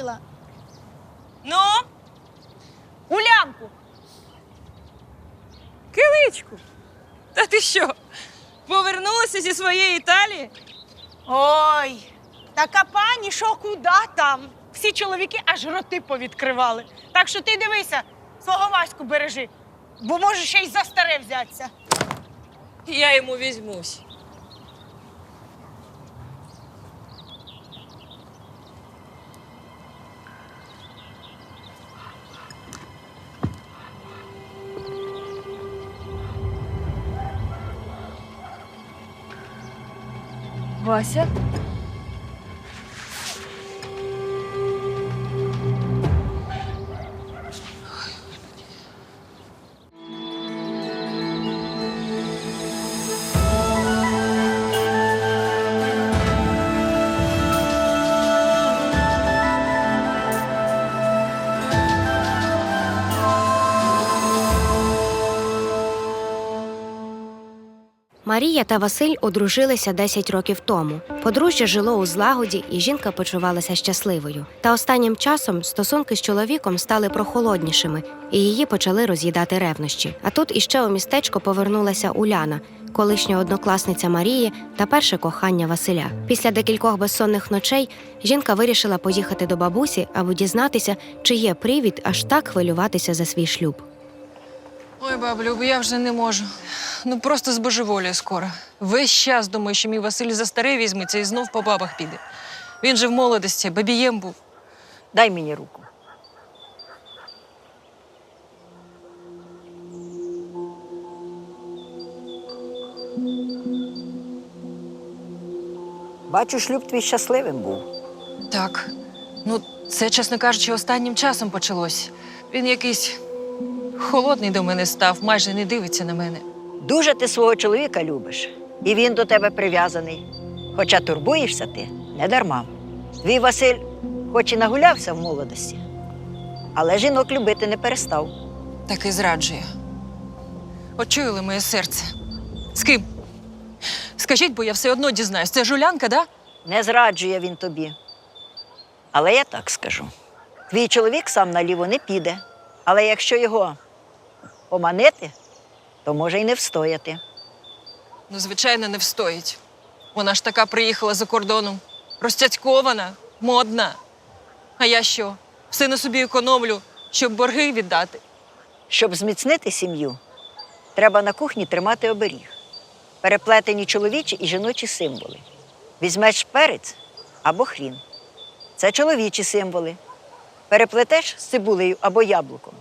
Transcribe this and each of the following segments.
бачила? Ну, Улянку. киличку. Та ти що? Повернулася зі своєї Італії? Ой, така пані, що куди там? Всі чоловіки аж роти повідкривали. Так що ти дивися, свого Ваську бережи, бо може ще й за старе взятися. Я йому візьмусь. Вася? Марія та Василь одружилися 10 років тому. Подружжя жило у злагоді, і жінка почувалася щасливою. Та останнім часом стосунки з чоловіком стали прохолоднішими, і її почали роз'їдати ревнощі. А тут іще у містечко повернулася Уляна, колишня однокласниця Марії та перше кохання Василя. Після декількох безсонних ночей жінка вирішила поїхати до бабусі, аби дізнатися, чи є привід аж так хвилюватися за свій шлюб. Ой, баблюб, я вже не можу. Ну просто збожеволюю скоро. Весь час думаю, що мій Василь за старий візьметься і знов по бабах піде. Він же в молодості, бабієм був. Дай мені руку. Бачу, шлюб твій щасливим був. Так. Ну, це, чесно кажучи, останнім часом почалось. Він якийсь холодний до мене став, майже не дивиться на мене. Дуже ти свого чоловіка любиш, і він до тебе прив'язаний. Хоча турбуєшся ти не дарма. Твій Василь, хоч і нагулявся в молодості, але жінок любити не перестав. Так і зраджує. Очуяли моє серце. З ким? Скажіть, бо я все одно дізнаюсь. Це жулянка, да? Не зраджує він тобі. Але я так скажу: твій чоловік сам наліво не піде, але якщо його поманити, то може й не встояти. Ну, звичайно, не встоїть. Вона ж така приїхала за кордоном. Розцяцькована, модна. А я що? Все на собі економлю, щоб борги віддати. Щоб зміцнити сім'ю, треба на кухні тримати оберіг. Переплетені чоловічі і жіночі символи. Візьмеш перець або хрін. Це чоловічі символи. Переплетеш з цибулею або яблуком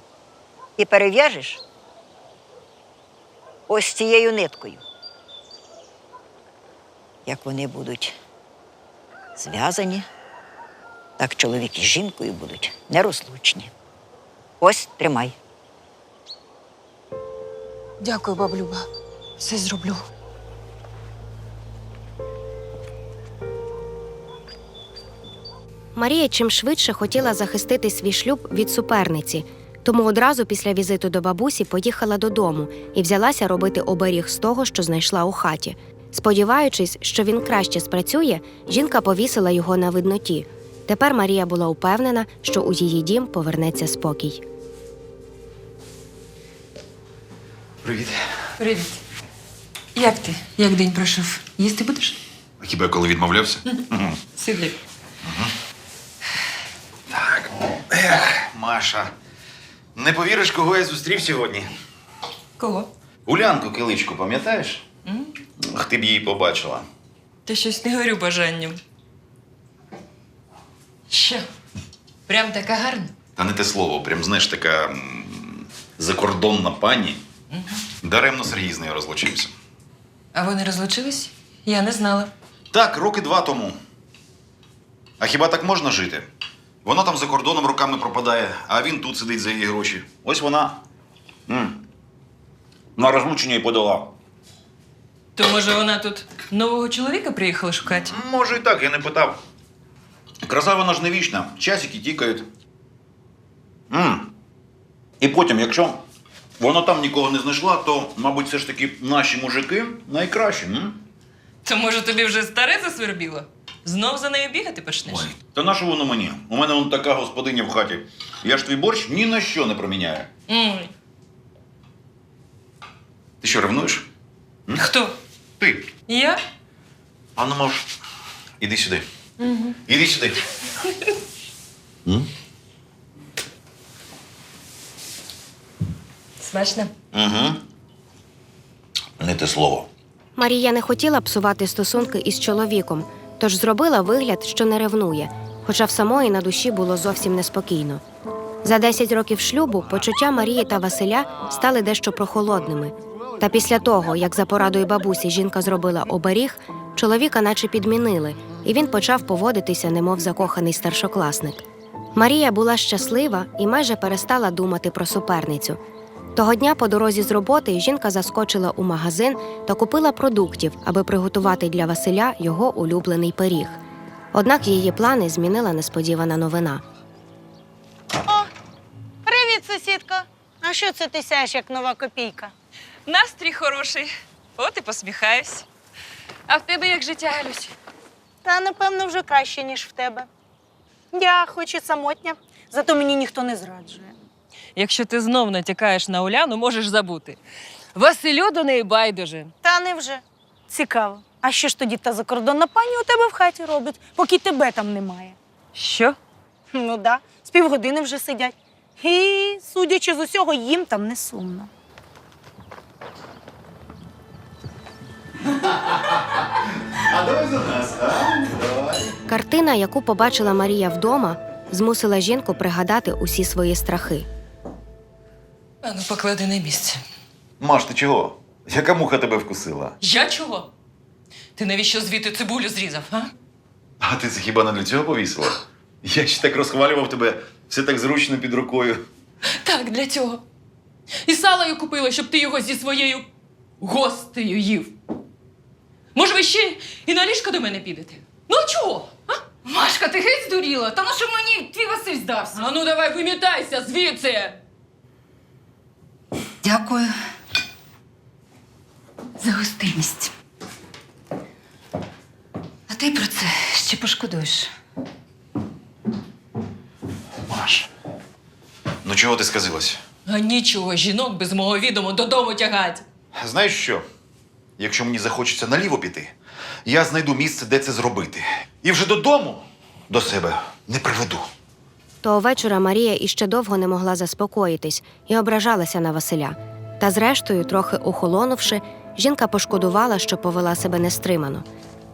і перев'яжеш ось цією ниткою. Як вони будуть зв'язані, так чоловік із жінкою будуть нерозлучні. Ось тримай. Дякую, баблюба. Все зроблю. Марія чим швидше хотіла захистити свій шлюб від суперниці, тому одразу після візиту до бабусі поїхала додому і взялася робити оберіг з того, що знайшла у хаті. Сподіваючись, що він краще спрацює, жінка повісила його на видноті. Тепер Марія була упевнена, що у її дім повернеться спокій. Привіт. Привіт. Як ти? Як день пройшов? Їсти будеш? А хіба я коли відмовлявся? Мгм. Сиди. Так. Ех, Маша. Не повіриш, кого я зустрів сьогодні? Кого? Улянку киличку, пам'ятаєш? Ах, ти б її побачила. Ти щось не горю бажанням. Що? Прям така гарна? Та не те слово, прям знаєш, така м, закордонна пані. Даремно Сергій з нею розлучився. А вони розлучились? Я не знала. Так, роки два тому. А хіба так можна жити? Вона там за кордоном роками пропадає, а він тут сидить за її гроші. Ось вона. м, На розлучення і подала. То може вона тут нового чоловіка приїхала шукати? Може і так, я не питав. Краса вона ж не вічна, часики тікають. м І потім, якщо вона там нікого не знайшла, то, мабуть, все ж таки наші мужики найкращі. М? То може тобі вже старе засвербіло? Знов за нею бігати почнеш? Ой, та на що воно мені? У мене вон така господиня в хаті. Я ж твій борщ ні на що не проміняю. Ой, Ти що, ревнуєш? Хто? Ти. Я? А ну мов. Іди сюди. Угу. Іди сюди. М? Смачно. Угу. Не те слово. Марія не хотіла псувати стосунки із чоловіком, тож зробила вигляд, що не ревнує, хоча в самої на душі було зовсім неспокійно. За 10 років шлюбу почуття Марії та Василя стали дещо прохолодними. Та після того, як за порадою бабусі жінка зробила оберіг, чоловіка наче підмінили, і він почав поводитися, немов закоханий старшокласник. Марія була щаслива і майже перестала думати про суперницю. Того дня по дорозі з роботи жінка заскочила у магазин та купила продуктів, аби приготувати для Василя його улюблений пиріг. Однак її плани змінила несподівана новина. О, привіт, сусідка. А що це ти сяєш, як нова копійка? Настрій хороший. От і посміхаюсь. А в тебе як життя, Галюсь? Та, напевно, вже краще, ніж в тебе. Я хоч і самотня, зато мені ніхто не зраджує. Якщо ти знов натякаєш на Уляну, можеш забути. Василю до неї байдуже. Та невже? Цікаво. А що ж тоді та закордонна пані у тебе в хаті робить, поки тебе там немає? Що? Ну да, з півгодини вже сидять. І, судячи з усього, їм там не сумно. А то нас. Картина, яку побачила Марія вдома, змусила жінку пригадати усі свої страхи. А ну поклади на місце. Маш, ти чого? Яка муха тебе вкусила? Я чого? Ти навіщо звідти цибулю зрізав, а? А ти це хіба не для цього повісила? Я ще так розхвалював тебе, все так зручно під рукою. Так, для цього. І сало я купила, щоб ти його зі своєю гостею їв. Може, ви ще і на ліжко до мене підете? Ну чого? А? Машка, ти геть здуріла? Та ну що мені твій Василь здався? А ну давай вимітайся звідси. Дякую за гостинність. А ти про це ще пошкодуєш. Маш. Ну чого ти сказилась? А нічого, жінок без мого відому додому тягать. Знаєш що? Якщо мені захочеться наліво піти, я знайду місце, де це зробити. І вже додому до себе не приведу. Того вечора Марія іще довго не могла заспокоїтись і ображалася на Василя. Та зрештою, трохи охолонувши, жінка пошкодувала, що повела себе нестримано.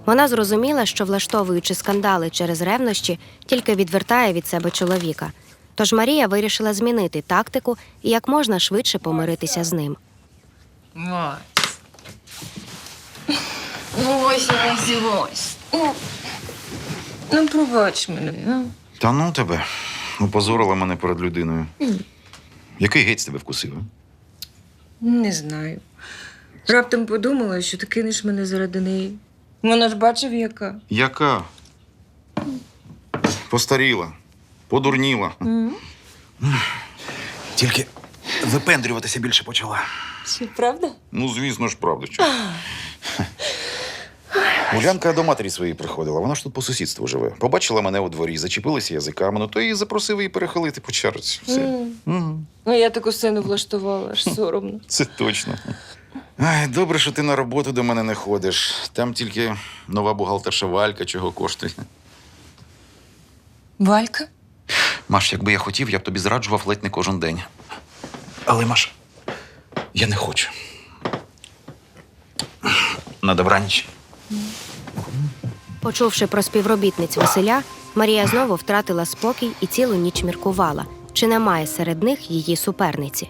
Вона зрозуміла, що влаштовуючи скандали через ревнощі, тільки відвертає від себе чоловіка. Тож Марія вирішила змінити тактику і як можна швидше помиритися з ним. Ось. Ось, ось, ось. Ну, пробач мене. а? Та ну тебе. Опозорила мене перед людиною. Який геть тебе вкусив? а? Не знаю. Раптом подумала, що ти кинеш мене заради неї. Вона ж бачив, яка. Яка? Постаріла, подурніла. Тільки випендрюватися більше почала. Що, правда? Ну, звісно ж, правда. Що? Улянка до матері своєї приходила, вона ж тут по сусідству живе. Побачила мене у дворі, зачепилася язиками, ну то і запросив її перехилити по чарці. Все. Мгм. А я таку сцену влаштувала, аж соромно. Це точно. Ай, добре, що ти на роботу до мене не ходиш. Там тільки нова бухгалтерша Валька чого коштує. Валька? Маш, якби я хотів, я б тобі зраджував ледь не кожен день. Але, Маш, я не хочу. На добраніч. Почувши про співробітниць Василя, Марія знову втратила спокій і цілу ніч міркувала, чи немає серед них її суперниці.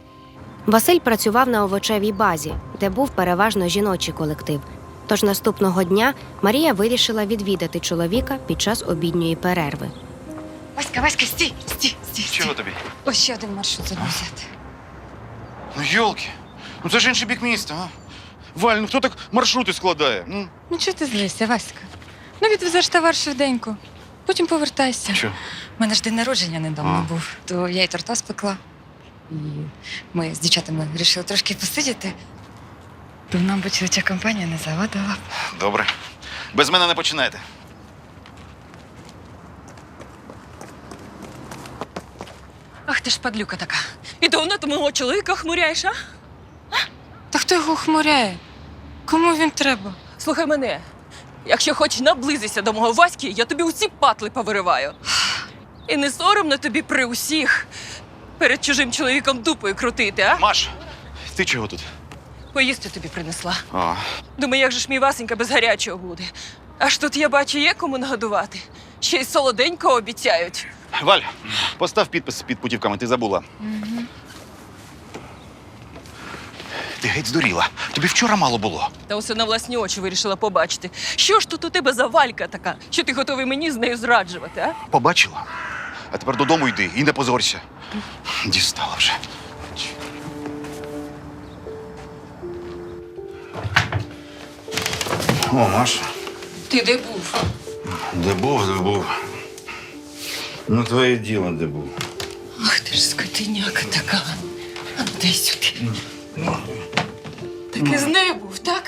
Василь працював на овочевій базі, де був переважно жіночий колектив. Тож наступного дня Марія вирішила відвідати чоловіка під час обідньої перерви. Васька, Васька, стій, стій, стій. стій. Чого тобі? Ось ще один маршрут треба взяти. Ну, йолки. Ну це ж інший бік міста, а? Валь, ну хто так маршрути складає? Ну, Ну чого ти злишся, Васька? Ну, відвезеш товар швиденько. Потім повертайся. Чого? У мене ж день народження недавно А. був, то я й торта спекла. І ми з дівчатами вирішили трошки посидіти. То нам би ця компанія не завадила. Добре. Без мене не починайте. Ах ти ж падлюка така. І давно ти мого чоловіка хмуряєш, а? Та хто його хмуряє? Кому він треба? Слухай мене, Якщо хоч наблизишся до мого Васьки, я тобі усі патли повириваю. І не соромно тобі при усіх перед чужим чоловіком дупою крутити, а? Маш, ти чого тут? Поїсти тобі принесла. А, Думаю, як же ж мій Васенька без гарячого буде. Аж тут я бачу, є кому нагодувати. Ще й солоденького обіцяють. Валь, постав підпис під путівками, ти забула. Ти геть здуріла. Тобі вчора мало було. Та усе на власні очі вирішила побачити. Що ж тут у тебе за валька така, що ти готовий мені з нею зраджувати, а? Побачила. А тепер додому йди і не позорся. Дістала вже. О, Маш, Ти де був? де був, де був. Ну, твоє діло, де був. Ах ти ж скотиняка така. А ну, дай сюди. Так і з нею був, так?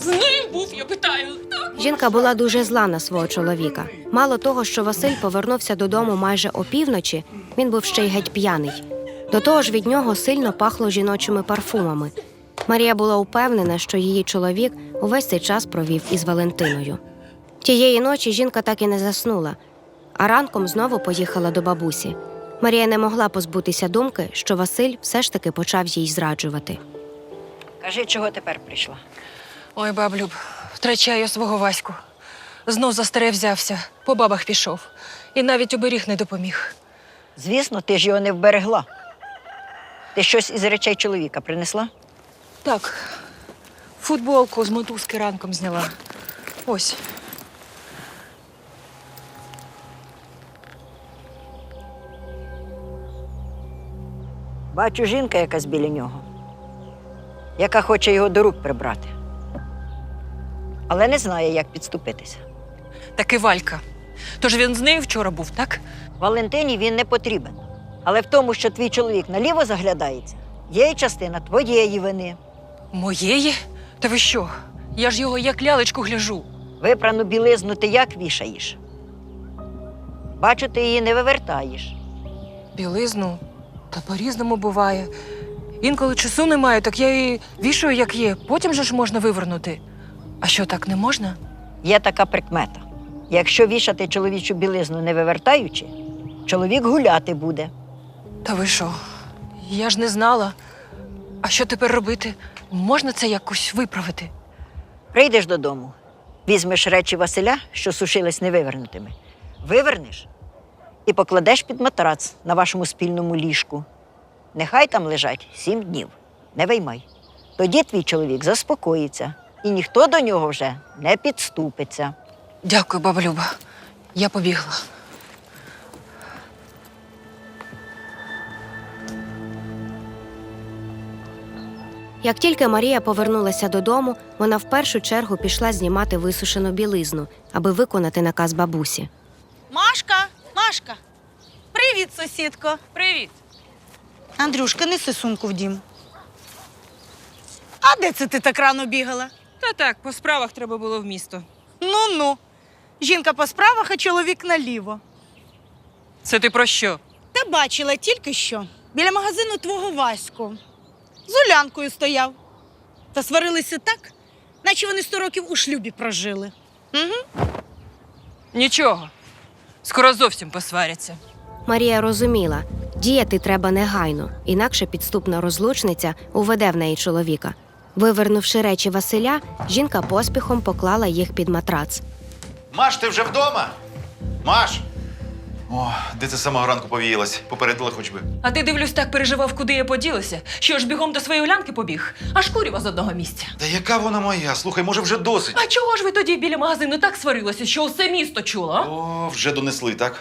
З нею був, я питаю. Так? Жінка була дуже зла на свого чоловіка. Мало того, що Василь повернувся додому майже опівночі, він був ще й геть п'яний. До того ж, від нього сильно пахло жіночими парфумами. Марія була упевнена, що її чоловік увесь цей час провів із Валентиною. Тієї ночі жінка так і не заснула, а ранком знову поїхала до бабусі. Марія не могла позбутися думки, що Василь все ж таки почав їй зраджувати. Кажи, чого тепер прийшла? Ой, баблюб, втрачаю свого Ваську. Знов за старе взявся, по бабах пішов. І навіть оберіг не допоміг. Звісно, ти ж його не вберегла. Ти щось із речей чоловіка принесла? Так, футболку з мотузки ранком зняла. Ось. Бачу, жінка якась біля нього, яка хоче його до рук прибрати. Але не знає, як підступитися. Таки Валька. Тож він з нею вчора був, так? Валентині він не потрібен. Але в тому, що твій чоловік наліво заглядається, є й частина твоєї вини. Моєї? Та ви що? Я ж його як лялечку гляжу. Випрану білизну ти як вішаєш? Бачу, ти її не вивертаєш. Білизну, та по-різному буває. Інколи часу немає, так я її вішаю, як є. Потім же ж можна вивернути. А що так не можна? Є така прикмета. Якщо вішати чоловічу білизну не вивертаючи, чоловік гуляти буде. Та ви що? Я ж не знала. А що тепер робити? Можна це якось виправити? Прийдеш додому, візьмеш речі Василя, що сушились невивернутими, вивернеш і покладеш під матрац на вашому спільному ліжку. Нехай там лежать сім днів. Не виймай. Тоді твій чоловік заспокоїться, і ніхто до нього вже не підступиться. Дякую, баба Люба. Я побігла. Як тільки Марія повернулася додому, вона в першу чергу пішла знімати висушену білизну, аби виконати наказ бабусі. Машка, Машка. Привіт, сусідко. Привіт. Андрюшка, неси сумку в дім. А де це ти так рано бігала? Та так, по справах треба було в місто. Ну ну. Жінка по справах, а чоловік наліво. Це ти про що? Та бачила тільки що. Біля магазину твого Ваську. З Улянкою стояв. Та сварилися так, наче вони сто років у шлюбі прожили. Угу. Нічого. Скоро зовсім посваряться. Марія розуміла, діяти треба негайно, інакше підступна розлучниця уведе в неї чоловіка. Вивернувши речі Василя, жінка поспіхом поклала їх під матрац. Маш, ти вже вдома? Маш! О, де ти з самого ранку повіялась? Попередила хоч би. А ти дивлюсь, так переживав, куди я поділася. Що ж бігом до своєї Улянки побіг? Аж курява з одного місця. Та яка вона моя? Слухай, може вже досить. А чого ж ви тоді біля магазину так сварилися, що усе місто чуло? а? О, вже донесли, так?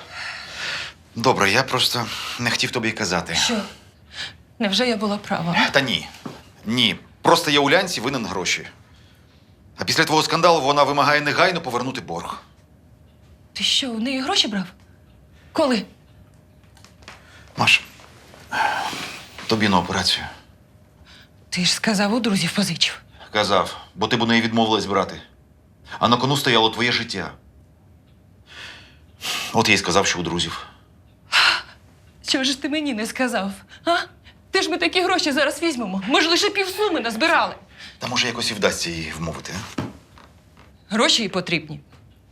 Добре, я просто не хотів тобі казати. Що? Невже я була права? Та ні. Ні. Просто я улянці винен гроші. А після твого скандалу вона вимагає негайно повернути борг. Ти що, у неї гроші брав? Коли? Маш, тобі на операцію. Ти ж сказав, у друзів позичив. Казав, бо ти б у неї відмовилась брати. А на кону стояло твоє життя. От я й сказав, що у друзів. Чого ж ти мені не сказав? А? Ти ж ми такі гроші зараз візьмемо. Ми ж лише півсуми назбирали. Та може якось і вдасться її вмовити, а? Гроші їй потрібні.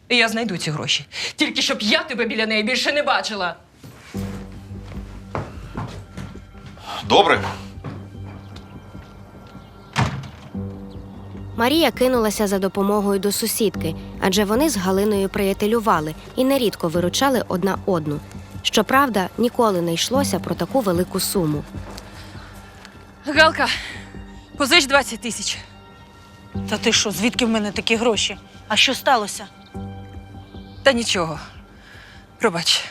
І я знайду ці гроші. Тільки щоб я тебе біля неї більше не бачила. Добре. Марія кинулася за допомогою до сусідки, адже вони з Галиною приятелювали і нерідко виручали одна одну. Щоправда, ніколи не йшлося про таку велику суму. Галка, позич 20 тисяч. Та ти що, звідки в мене такі гроші? А що сталося? Та нічого. Пробач.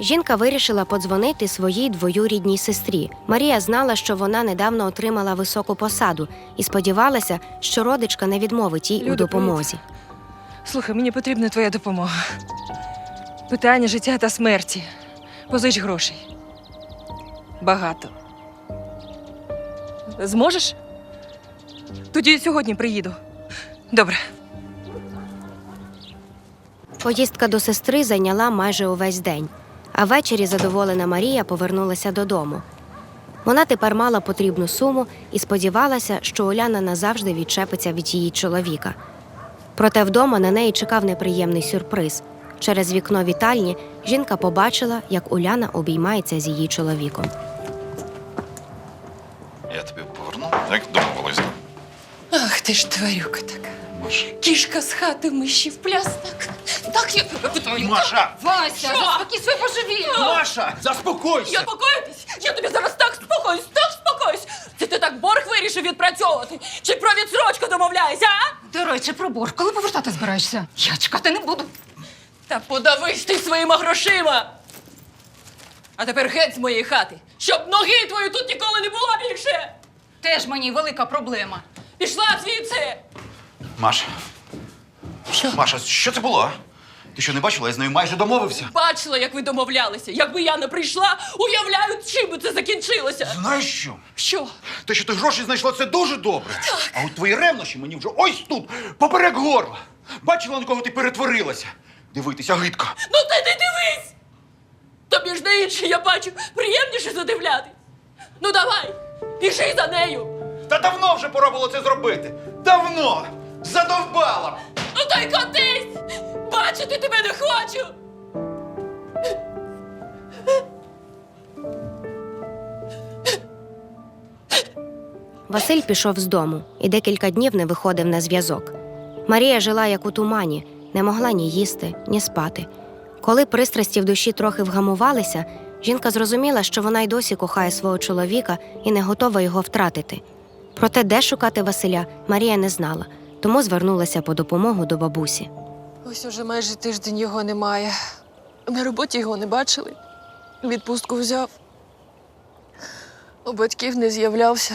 Жінка вирішила подзвонити своїй двоюрідній сестрі. Марія знала, що вона недавно отримала високу посаду і сподівалася, що родичка не відмовить їй у Люда, допомозі. Слухай, мені потрібна твоя допомога. Питання життя та смерті. Позич грошей. Багато. Зможеш? Тоді сьогодні приїду. Добре. Поїздка до сестри зайняла майже увесь день, а ввечері задоволена Марія повернулася додому. Вона тепер мала потрібну суму і сподівалася, що Уляна назавжди відчепиться від її чоловіка. Проте вдома на неї чекав неприємний сюрприз. Через вікно вітальні жінка побачила, як Уляна обіймається з її чоловіком. Я тобі поверну, як домовились. Ах ти ж тварюка така. Маша. Кішка з хати миші в пляс. Так, так я. Маша! Вася, заспокій своє божевілля. Маша! Заспокойся! Я покоїтись? Я тобі зараз так спокоюсь, так спокоюсь. Це ти так борг вирішив відпрацьовувати? Чи про відсрочку домовляєшся, а? До речі, про борг. Коли повертати збираєшся? Я чекати не буду. Та подавись ти своїми грошима. А тепер геть з моєї хати, щоб ноги твої тут ніколи не було більше. Теж мені велика проблема. Пішла звідси. Маша. Що? Маша, що це було? а? Ти що не бачила? Я з нею майже домовився. Бачила, як ви домовлялися. Якби я не прийшла, уявляю, чим би це закінчилося. Знаєш що? Що? Те, що ти гроші знайшла, це дуже добре. А от твої ревнощі мені вже ось тут, поперек горла. Бачила, на кого ти перетворилася. Дивитися гидко. Ну ти не дивись! Тобі ж на інше, я бачу, приємніше задивлятись. Ну давай, біжи за нею. Та давно вже пора було це зробити. Давно! Задовбала! Ну то й котись! Бачити тебе не хочу! Василь пішов з дому і декілька днів не виходив на зв'язок. Марія жила як у тумані, не могла ні їсти, ні спати. Коли пристрасті в душі трохи вгамувалися, жінка зрозуміла, що вона й досі кохає свого чоловіка і не готова його втратити. Проте, де шукати Василя, Марія не знала, тому звернулася по допомогу до бабусі. Ось уже майже тиждень його немає. На роботі його не бачили. Відпустку взяв. У батьків не з'являвся.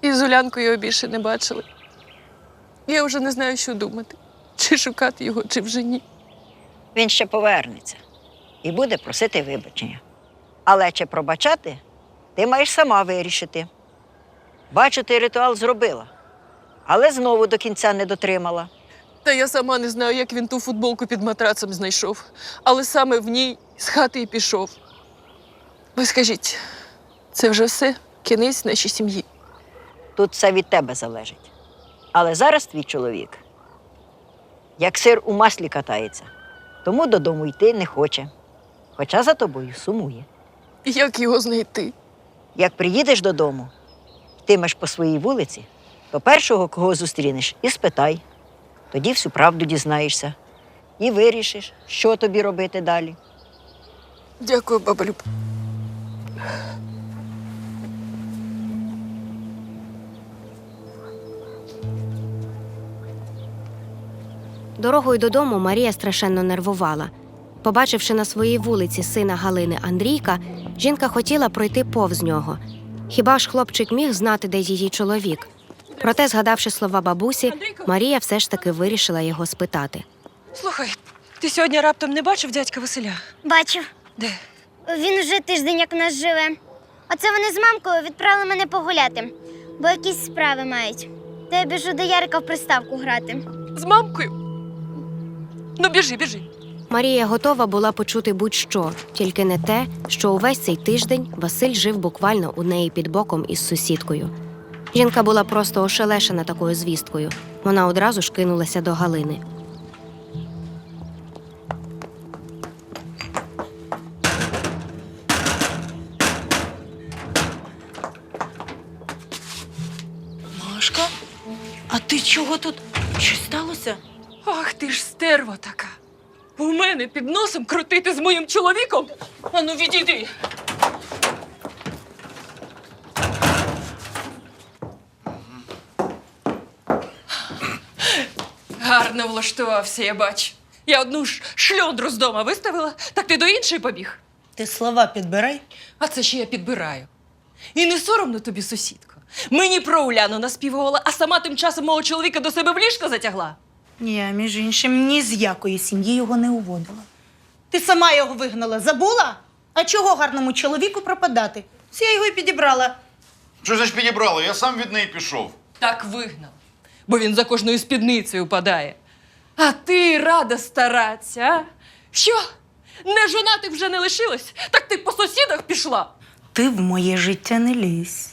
І з Улянкою його більше не бачили. Я вже не знаю, що думати. Чи шукати його, чи вже ні. Він ще повернеться і буде просити вибачення. Але чи пробачати, ти маєш сама вирішити. Бачу, ти ритуал зробила, але знову до кінця не дотримала. Та я сама не знаю, як він ту футболку під матрацем знайшов. Але саме в ній з хати і пішов. Ви скажіть, це вже все? Кінець нашій сім'ї. Тут все від тебе залежить. Але зараз твій чоловік, як сир у маслі катається, тому додому йти не хоче, хоча за тобою сумує. Як його знайти? Як приїдеш додому, йтимеш по своїй вулиці, то першого, кого зустрінеш, і спитай. Тоді всю правду дізнаєшся і вирішиш, що тобі робити далі. Дякую, баба Дорогою додому Марія страшенно нервувала. Побачивши на своїй вулиці сина Галини Андрійка, жінка хотіла пройти повз нього. Хіба ж хлопчик міг знати, де її чоловік? Проте, згадавши слова бабусі, Марія все ж таки вирішила його спитати. Слухай, ти сьогодні раптом не бачив дядька Василя? Бачу, Де? він вже тиждень як у нас живе. Оце вони з мамкою відправили мене погуляти, бо якісь справи мають. То я біжу до Ярика в приставку грати. З мамкою? Ну, біжи, біжи. Марія готова була почути будь-що, тільки не те, що увесь цей тиждень Василь жив буквально у неї під боком із сусідкою. Жінка була просто ошелешена такою звісткою. Вона одразу ж кинулася до Галини. Машка, а ти чого тут? Щось сталося? Ах ти ж стерва така. У мене під носом крутити з моїм чоловіком? Ану, відійди. Гарно влаштувався, я бачу. Я одну ж шльондру з дома виставила, так ти до іншої побіг. Ти слова підбирай. А це ще я підбираю. І не соромно тобі, сусідко. Мені про Уляну наспівувала, а сама тим часом мого чоловіка до себе в ліжко затягла. Я, між іншим, ні з якої сім'ї його не уводила. Ти сама його вигнала, забула? А чого гарному чоловіку пропадати? Це я його і підібрала. Що значить підібрали? Я сам від неї пішов. Так вигнав, бо він за кожною спідницею падає. А ти рада старатися, а? Що? Не жонати вже не лишилась? Так ти по сусідах пішла? Ти в моє життя не лізь.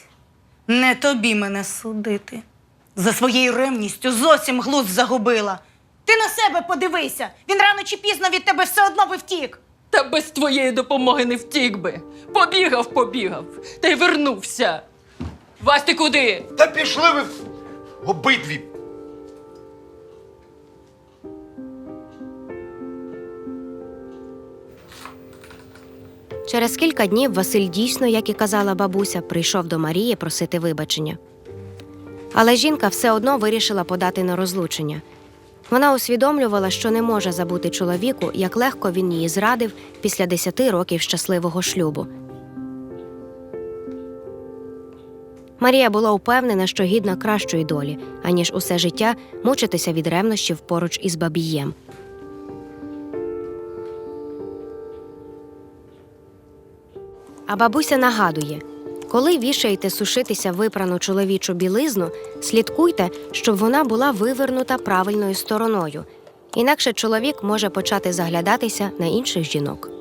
Не тобі мене судити. За своєю ревністю зовсім глузд загубила. Ти на себе подивися. Він рано чи пізно від тебе все одно би втік. Та без твоєї допомоги не втік би. Побігав, побігав, та й вернувся. Вась, ти куди? Та пішли ви обидві. Через кілька днів Василь дійсно, як і казала бабуся, прийшов до Марії просити вибачення. Але жінка все одно вирішила подати на розлучення. Вона усвідомлювала, що не може забути чоловіку, як легко він її зрадив після 10 років щасливого шлюбу. Марія була упевнена, що гідна кращої долі, аніж усе життя мучитися від ревнощів поруч із бабієм. А бабуся нагадує: коли вішаєте сушитися випрану чоловічу білизну, слідкуйте, щоб вона була вивернута правильною стороною. Інакше чоловік може почати заглядатися на інших жінок.